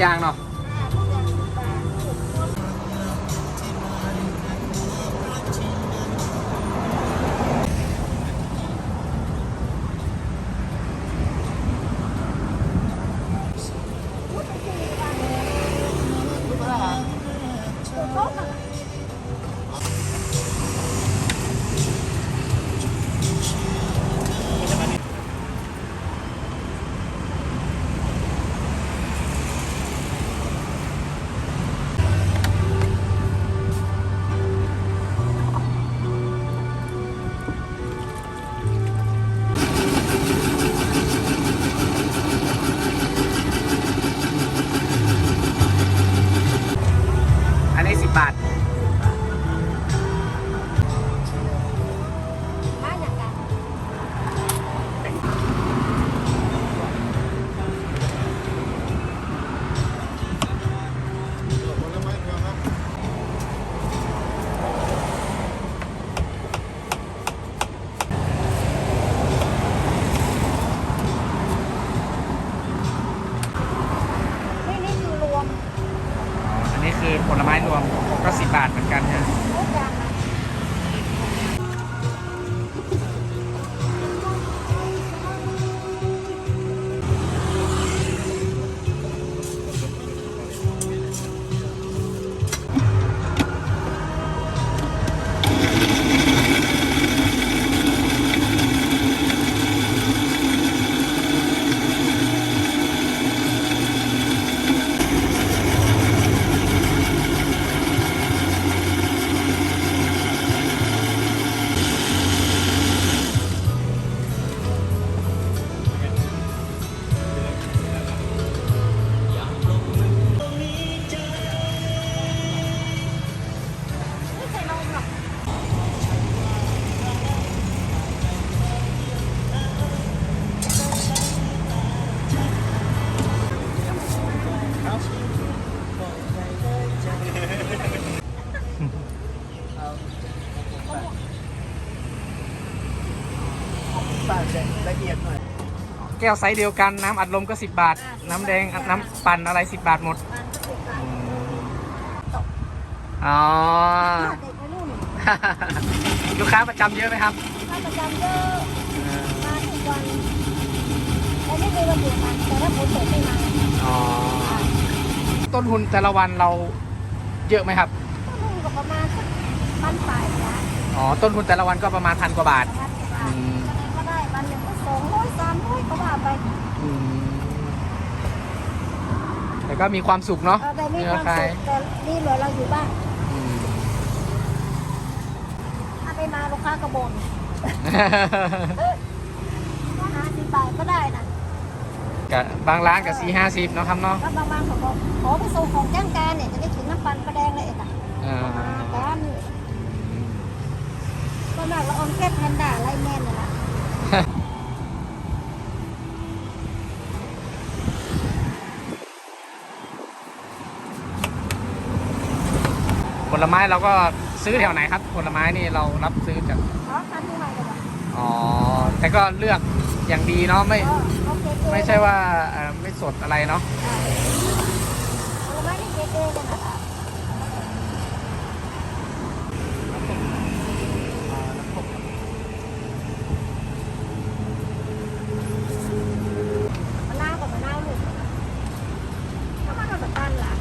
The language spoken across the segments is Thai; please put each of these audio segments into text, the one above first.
อย่างเนาะ แก้วไซส์เดียวกันน้ำอัดลมก็ 10 บาท น้ำแดงน้ำปั่นอะไร 10 บาทหมดมันก็สิบบาทอ๋อถ้าเด็กวัยรุ่นลูกค้าประจำเยอะไหมครับ ถ้าประจำเยอะมาทุกวันแต่ไม่เคยมาเปลี่ยนมันแต่ถ้าฝนตกไม่มาอ๋อ ต้นทุนแต่ละวันเราเยอะไหมครับ ต้นทุนก็ประมาณสักพันปลายนะอ๋อ ต้นทุนแต่ละวันก็ประมาณพันกว่าบาทพันกว่าบา อื ท ม ก็ได้วันหนึ่งก็สองร้อยสามร้อยก็ว่าไป อืมแต่ ก็มีความสุขเนาะเออแต่มีเนื้คอวามคลาสุยขแต่นี่เหลือเราอยู่บ้านอืมถ้าไม่มาลูกค้าก็บ่นก็หาสิบบาทก็ได้นะกับบางร้านกับสี่ห้าสิบเนาะครับเนาะก็บางบางๆเขาบอกขอไปส่งของจ้างการเนี่ยจะได้ถึงน้ำปันประแดงเลยเอกอะอ่ามากันก็น่าละออนแก้แพนด้าไลแมนน่ะนะ ลไม้เราก็ซื้อแถวไหนครับ ผลไม้นี่เรารับซื้อจากอ๋อคันที่ใหม่เลยอ๋อแต่ก็เลือกอย่างดีเนาะไม่โอเคไม่ใช่ว่าเอ่อไม่สดอะไรเนาะ ผลไม้นี่เก๋ๆกันนะนาวกับมะนาวลูกถ้ามันเอาแบบตันล่ะ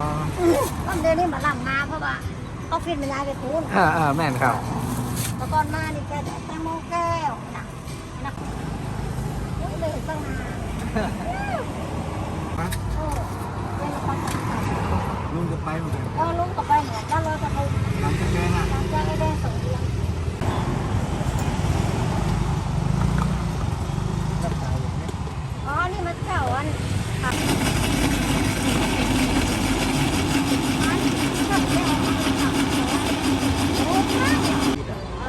อ๋อ ต้นเดือนนี้มาหลังมาเพราะว่าออ ฟฟิศมันย้ายไปคูนอ่าอ่าแม่นครับแล้วก่อนมานี่แกแต่แตงโมแก้วนะนะโอ้ยเลยตั้งนานโอ้เป็นละครสำคัญ ลุงจะไปเหมือนกัน เออลุงกับไปเหมือนกันเลยกับไป หลังจากแกน่ะ ตามแจ้งให้ได้สองเดือน รักษาอย่างนี้ อ๋อ นี่มันเก่าอันค่ะอันขับไม่ออกมาขับโอ้ยมากอ๋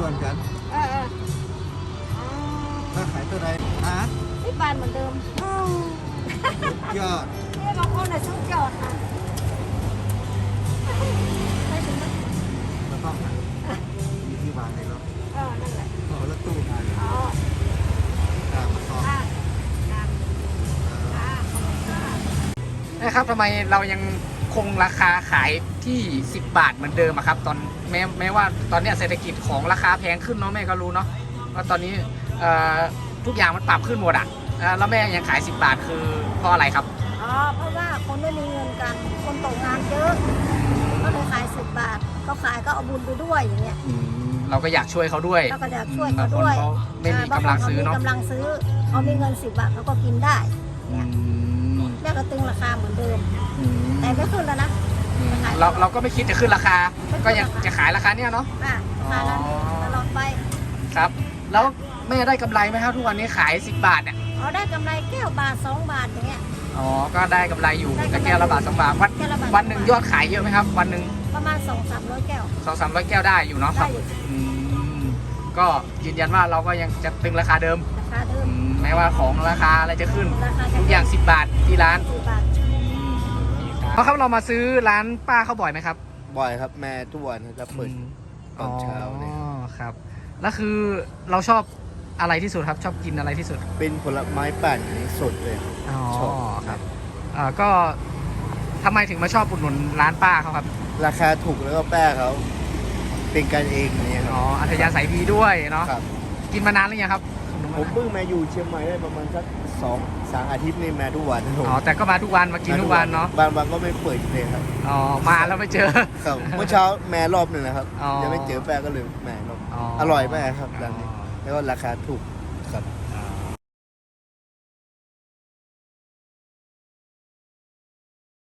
อ เป็นหุ้นส่วนกัน เออเอออ๋อถ้าขายเท่าไรฮะนี่ปานเหมือนเดิมยอดนี่บางคนน่ะชุดจอดนะไม่ถึงนะแล้วก็มาเลยเหรอเออนั่นแหละอ๋อรถตู้มาเลยอ๋ออ่ามาซ้อมค่ะค่ะค่ะนะครับทำไมเรายัง คงราคาขายที่ 10 บาทเหมือนเดิมอะครับ ตอนแม้แม้ว่าตอนเนี้ยเศรษฐกิจของราคาแพงขึ้นเนาะแม่ก็รู้เนาะว่าตอนนี้เอ่อทุกอย่างมันปรับขึ้นหมดอะเอ่อแล้วแม่ยังขาย 10 บาทคือเพราะอะไรครับ อ๋อ เพราะว่าคนไม่มีเงินกัน คนตกงานเยอะ ก็เลยขายสิบบาทเขาขายก็เอาบุญไปด้วยอย่างเงี้ยอืมเราก็อยากช่วยเขาด้วยเราก็อยากช่วยเขาด้วย บางคนเขาไม่มีกำลังซื้อเนาะบางคเขามีกำลังซื้อเขามีเงินสิบบาทเขาก็กินได้ อืม แม่ก็ตึงราคาเหมือนเดิม อืมแต่ไม่ขึ้นแล้วนะอืมเราเราก็ไม่คิดจะขึ้นราคา ก็ยังจะขายราคาเนี้ยเนาะ อะขายแล้วนี่ตลอดไปครับ แล้วแม่ได้กำไรไหมครับทุกวันนี้ขาย 10 บาทเนี่ยอ๋อได้กำไรแก้วบาทสองบาทอย่างเงี้ย อ๋อ ก็ได้กำไรอยู่ได้กำไรแต่แก้วละบาทสองบาทวันแก้วละบาท วันหนึ่งยอดขายเยอะไหมครับ วันหนึ่งประมาณสองสามร้อยแก้ว สองสามร้อยแก้วได้อยู่เนาะคได้รับอยู่ อืม ก็ยืนยันว่าเราก็ยังจะตึงราคาเดิมราคาเดิอืมมแม้ว่าของราคาอะไรจะขึ้น ราคาทุกอย่าง 10 บาทที่ร้านสิบบาทเพราะครับเรามาซื้อร้านป้าเขาบ่อยไหมครับบ่อยครับแม่ทุกวันครับเปิดอืมตอนเช้าเนี่ย อ๋อครับแล้วคือเราชอบอะไรที่สุดครับชอบกินอะไรที่สุดเป็นผลไม้ปั่นสดเลยครับ อ๋อชอบ ครับอ่าก็ทำไมถึงมาชอบอุดหนุนร้านป้าเขาครับ ราคาถูกแล้วก็แป้งเขา เป็นกันเองเนี่ยคอ๋รัอบอัธยาศัยดีด้วยเนาะครับกินมานานหรือยังครับอุดหนุนผมานานเพิ่งมาอยู่เชียงใหม่ได้ประมาณสักสองสามอาทิตย์นี่มาทุกวันครับผมอ๋อแต่ก็มาทุกวันมากินทุกวันเนาะบางวันก็ไม่เปิดเลยครับอ๋อมาแล้วไม่เจอครับเมื่อเช้าแม่รอบหนึ่งนะครับอ๋อยังไม่เจอแป้งก็เลยแม่รอบอ๋ออร่อยมากครับร้านนี้แล้วก็ราคาถูกครับ